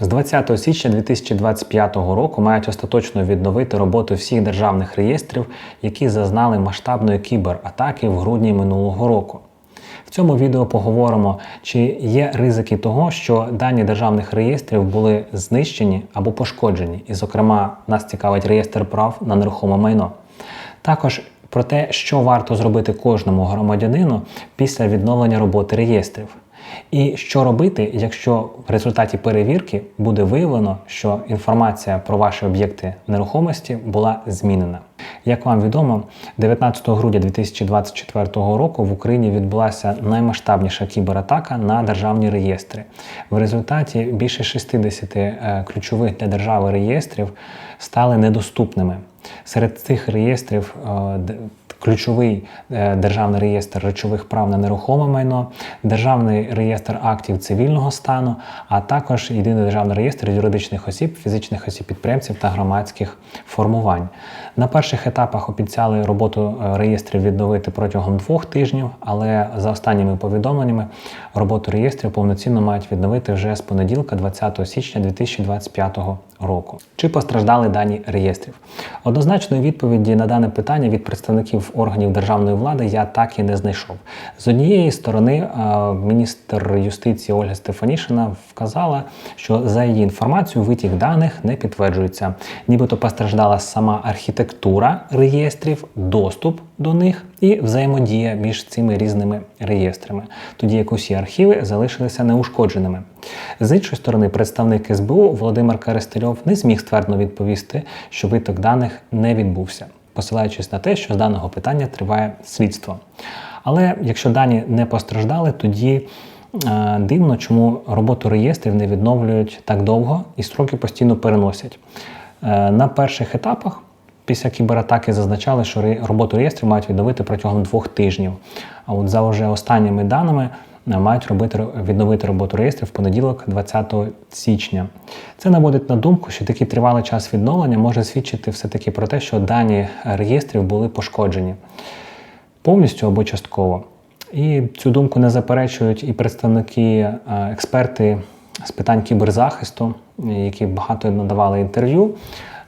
З 20 січня 2025 року мають остаточно відновити роботу всіх державних реєстрів, які зазнали масштабної кібератаки в грудні минулого року. В цьому відео поговоримо, чи є ризики того, що дані державних реєстрів були знищені або пошкоджені, і, зокрема, нас цікавить реєстр прав на нерухоме майно. Також про те, що варто зробити кожному громадянину після відновлення роботи реєстрів. І що робити, якщо в результаті перевірки буде виявлено, що інформація про ваші об'єкти нерухомості була змінена. Як вам відомо, 19 грудня 2024 року в Україні відбулася наймасштабніша кібератака на державні реєстри. В результаті більше 60 е, ключових для держави реєстрів стали недоступними. Серед цих реєстрів е, ключовий е, державний реєстр речових прав на нерухоме майно, державний реєстр актів цивільного стану, а також єдиний державний реєстр юридичних осіб, фізичних осіб підприємців та громадських формувань. На перших етапах обіцяли роботу е, реєстрів відновити протягом двох тижнів, але за останніми повідомленнями роботу реєстрів повноцінно мають відновити вже з понеділка, 20 січня 2025 року. Чи постраждали дані реєстрів? Однозначної відповіді на дане питання від представників органів державної влади я так і не знайшов. З однієї сторони, е, міністр юстиції Ольга Стефанішина вказала, що за її інформацією витік даних не підтверджується, нібито постраждала сама архітектура реєстрів, доступ до них і взаємодія між цими різними реєстрами, тоді як усі архіви залишилися неушкодженими. З іншої сторони, представник СБУ Володимир Карестельов не зміг ствердно відповісти, що виток даних не відбувся, посилаючись на те, що з даного питання триває слідство. Але якщо дані не постраждали, тоді е, дивно, чому роботу реєстрів не відновлюють так довго і строки постійно переносять. Е, на перших етапах після кібератаки зазначали, що роботу реєстрів мають відновити протягом двох тижнів. А от за вже останніми даними мають робити відновити роботу реєстрів в понеділок, 20 січня. Це наводить на думку, що такий тривалий час відновлення може свідчити все-таки про те, що дані реєстрів були пошкоджені повністю або частково. І цю думку не заперечують і представники, е, експерти з питань кіберзахисту, які багато надавали інтерв'ю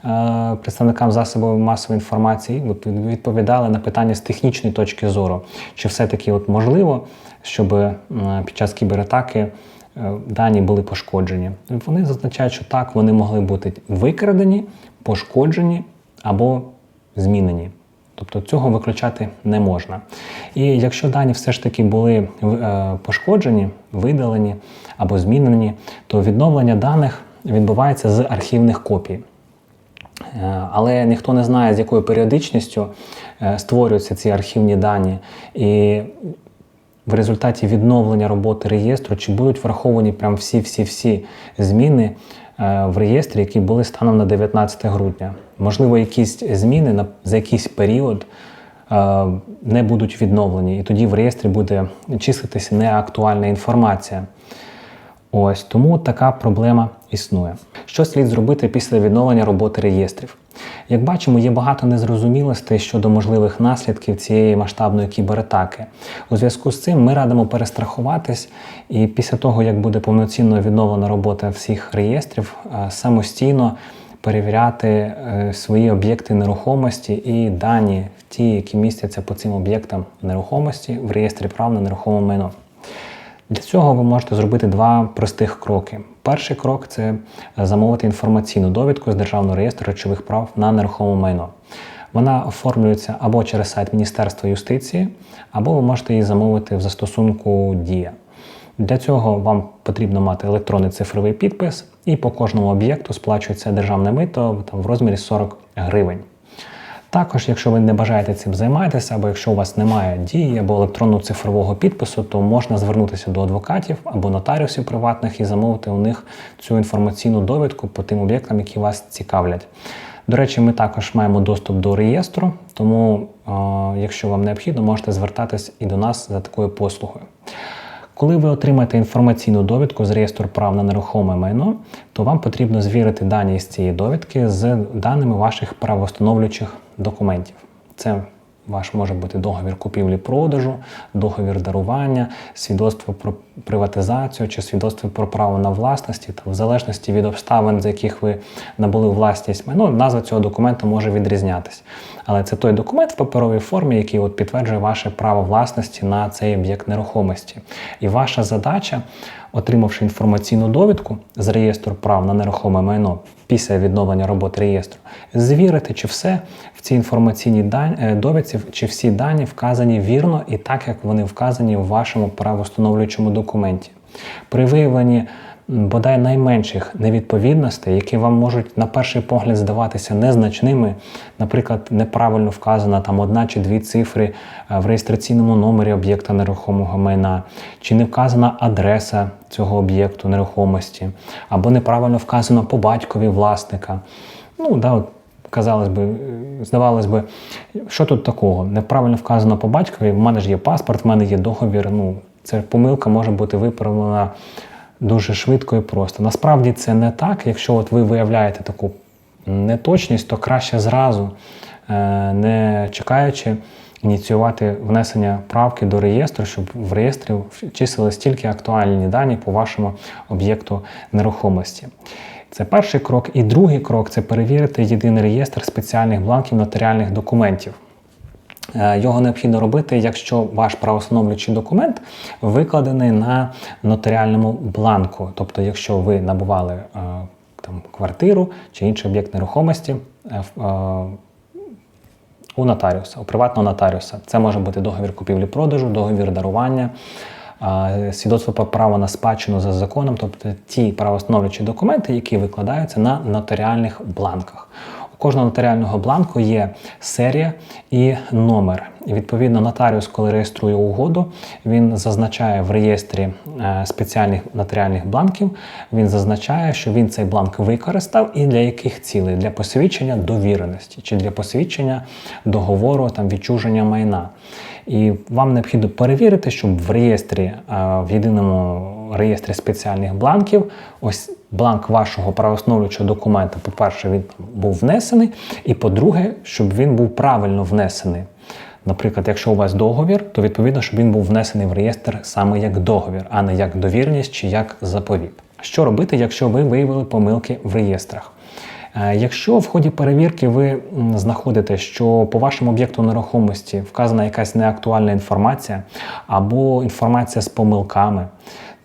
е, представникам засобів масової інформації, відповідали на питання з технічної точки зору, чи все-таки от можливо, щоб е, під час кібератаки е, дані були пошкоджені. Вони зазначають, що так, вони могли бути викрадені, пошкоджені або змінені. Тобто цього виключати не можна. І якщо дані все ж таки були е, пошкоджені, видалені або змінені, то відновлення даних відбувається з архівних копій. Але ніхто не знає, з якою періодичністю створюються ці архівні дані. І в результаті відновлення роботи реєстру, чи будуть враховані прям всі-всі-всі зміни е, в реєстрі, які були станом на 19 грудня. Можливо, якісь зміни за якийсь період е, не будуть відновлені, і тоді в реєстрі буде числитися неактуальна інформація. Ось тому така проблема існує. Що слід зробити після відновлення роботи реєстрів? Як бачимо, є багато незрозумілостей щодо можливих наслідків цієї масштабної кібератаки. У зв'язку з цим ми радимо перестрахуватись і після того, як буде повноцінно відновлена робота всіх реєстрів, е, самостійно перевіряти е, свої об'єкти нерухомості і дані, ті, які містяться по цим об'єктам нерухомості в реєстрі прав на нерухоме майно. Для цього ви можете зробити два простих кроки. Перший крок це замовити інформаційну довідку з Державного реєстру речових прав на нерухоме майно. Вона оформлюється або через сайт Міністерства юстиції, або ви можете її замовити в застосунку Дія. Для цього вам потрібно мати електронний цифровий підпис, і по кожному об'єкту сплачується державне мито там, в розмірі 40 гривень. Також, якщо ви не бажаєте цим займатися, або якщо у вас немає дії або електронного цифрового підпису, то можна звернутися до адвокатів або нотаріусів приватних і замовити у них цю інформаційну довідку по тим об'єктам, які вас цікавлять. До речі, ми також маємо доступ до реєстру, тому, е, якщо вам необхідно, можете звертатись і до нас за такою послугою. Коли ви отримаєте інформаційну довідку з реєстру прав на нерухоме майно, то вам потрібно звірити дані з цієї довідки з даними ваших правоустановлюючих документів. Це ваш може бути договір купівлі-продажу, договір дарування, свідоцтво про приватизацію чи свідоцтво про право на власності, та в залежності від обставин, з яких ви набули власність майно, назва цього документу може відрізнятися. Але це той документ в паперовій формі, який от підтверджує ваше право власності на цей об'єкт нерухомості. І ваша задача, отримавши інформаційну довідку з реєстру прав на нерухоме майно після відновлення роботи реєстру, звірити, чи все в цій інформаційній е, довідці, чи всі дані вказані вірно і так, як вони вказані в вашому правоустановлюючому документі. При виявленні бодай найменших невідповідностей, які вам можуть на перший погляд здаватися незначними, наприклад, неправильно вказана там одна чи дві цифри е, в реєстраційному номері об'єкта нерухомого майна, чи не вказана адреса цього об'єкту нерухомості, або неправильно вказано по батькові власника. Ну, да, от, казалось би, е, здавалось би, що тут такого? Неправильно вказано по батькові, в мене ж є паспорт, в мене є договір. Ну, ця помилка може бути виправлена дуже швидко і просто. Насправді це не так. Якщо от ви виявляєте таку неточність, то краще зразу, е, не чекаючи, ініціювати внесення правки до реєстру, щоб в реєстрі числились тільки актуальні дані по вашому об'єкту нерухомості. Це перший крок. І другий крок це перевірити єдиний реєстр спеціальних бланків нотаріальних документів. Е, Його необхідно робити, якщо ваш правоустановлюючий документ викладений на нотаріальному бланку. Тобто, якщо ви набували е, там, квартиру чи інший об'єкт нерухомості е, у нотаріуса, у приватного нотаріуса. Це може бути договір купівлі-продажу, договір дарування, свідоцтво про право на спадщину за законом, тобто ті правоустановлюючі документи, які викладаються на нотаріальних бланках. Кожного нотаріального бланку є серія і номер. І відповідно, нотаріус, коли реєструє угоду, він зазначає в реєстрі е, спеціальних нотаріальних бланків, він зазначає, що він цей бланк використав і для яких цілей? Для посвідчення довіреності чи для посвідчення договору там, відчуження майна. І вам необхідно перевірити, щоб в реєстрі, е, в єдиному реєстрі спеціальних бланків, ось бланк вашого правоустановлюючого документа, по-перше, він був внесений, і по-друге, щоб він був правильно внесений. Наприклад, якщо у вас договір, то відповідно, щоб він був внесений в реєстр саме як договір, а не як довірність чи як заповіт. Що робити, якщо ви виявили помилки в реєстрах? Е, Якщо в ході перевірки ви знаходите, що по вашому об'єкту нерухомості вказана якась неактуальна інформація або інформація з помилками,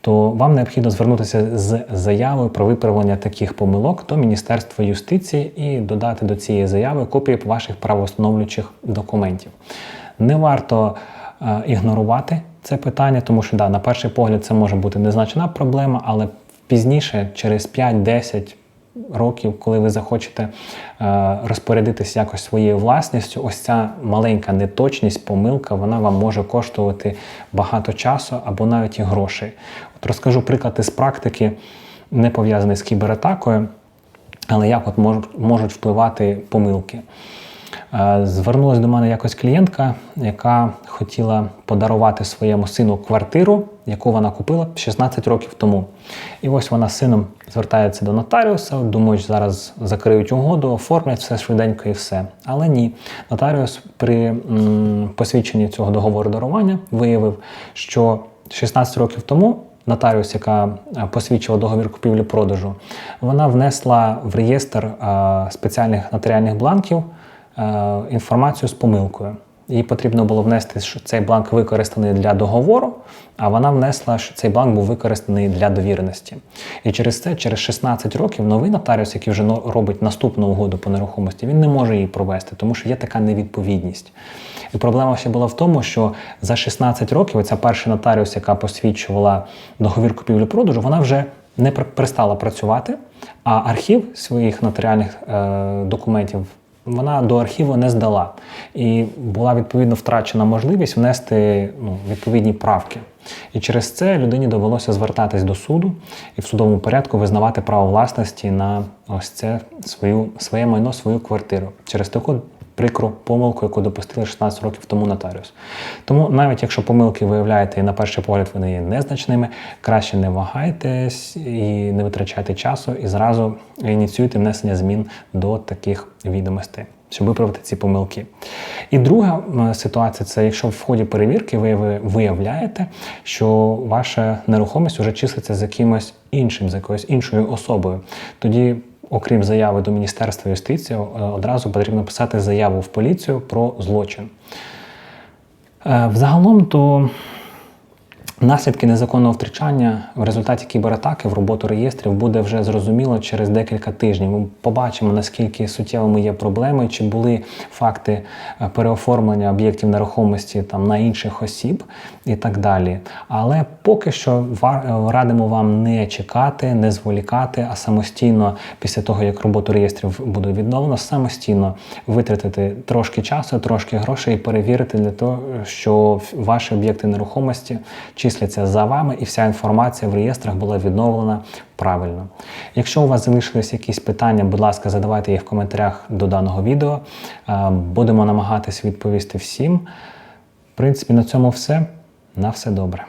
то вам необхідно звернутися з заявою про виправлення таких помилок до Міністерства юстиції і додати до цієї заяви копії ваших правоустановлюючих документів. Не варто е, ігнорувати це питання, тому що да, на перший погляд це може бути незначна проблема, але пізніше, через 5-10 років, коли ви захочете е, розпорядитися якось своєю власністю, ось ця маленька неточність, помилка, вона вам може коштувати багато часу або навіть і грошей. От розкажу приклад із практики, не пов'язаний з кібератакою, але як от можуть впливати помилки. Е, Звернулася до мене якось клієнтка, яка хотіла подарувати своєму сину квартиру, яку вона купила 16 років тому. І ось вона з сином звертається до нотаріуса, думають, що зараз закриють угоду, оформлять все швиденько і все. Але ні. Нотаріус при посвідченні цього договору дарування виявив, що 16 років тому нотаріус, яка е, посвідчила договір купівлі-продажу, вона внесла в реєстр е, спеціальних нотаріальних бланків інформацію з помилкою. Їй потрібно було внести, що цей бланк використаний для договору, а вона внесла, що цей бланк був використаний для довіреності. І через це, через 16 років, новий нотаріус, який вже робить наступну угоду по нерухомості, він не може її провести, тому що є така невідповідність. І проблема ще була в тому, що за 16 років ця перша нотаріус, яка посвідчувала договір купівлі-продажу, вона вже не перестала працювати, а архів своїх нотаріальних е, документів вона до архіву не здала. І була відповідно втрачена можливість внести ну, відповідні правки. І через це людині довелося звертатись до суду і в судовому порядку визнавати право власності на ось це свою, своє майно, свою квартиру. Через таку прикру помилку, яку допустили 16 років тому нотаріус. Тому навіть якщо помилки виявляєте і на перший погляд вони є незначними, краще не вагайтесь і не витрачайте часу, і зразу ініціюйте внесення змін до таких відомостей. щоб виправити ці помилки. І друга ситуація це якщо в ході перевірки ви ви виявляєте, що ваша нерухомість вже числиться за кимось іншим, за якоюсь іншою особою. Тоді, окрім заяви до Міністерства юстиції, е, одразу потрібно писати заяву в поліцію про злочин. Е, Взагалом, то наслідки незаконного втручання в результаті кібератаки в роботу реєстрів буде вже зрозуміло через декілька тижнів. Ми побачимо, наскільки суттєвими є проблеми, чи були факти е, переоформлення об'єктів нерухомості там на інших осіб і так далі. Але поки що е, радимо вам не чекати, не зволікати, а самостійно, після того як роботу реєстрів буде відновлено, самостійно витратити трошки часу, трошки грошей і перевірити для того, що ваші об'єкти нерухомості числяться за вами, і вся інформація в реєстрах була відновлена правильно. Якщо у вас залишились якісь питання, будь ласка, задавайте їх в коментарях до даного відео. Е, Будемо намагатись відповісти всім. В принципі, на цьому все. На все добре.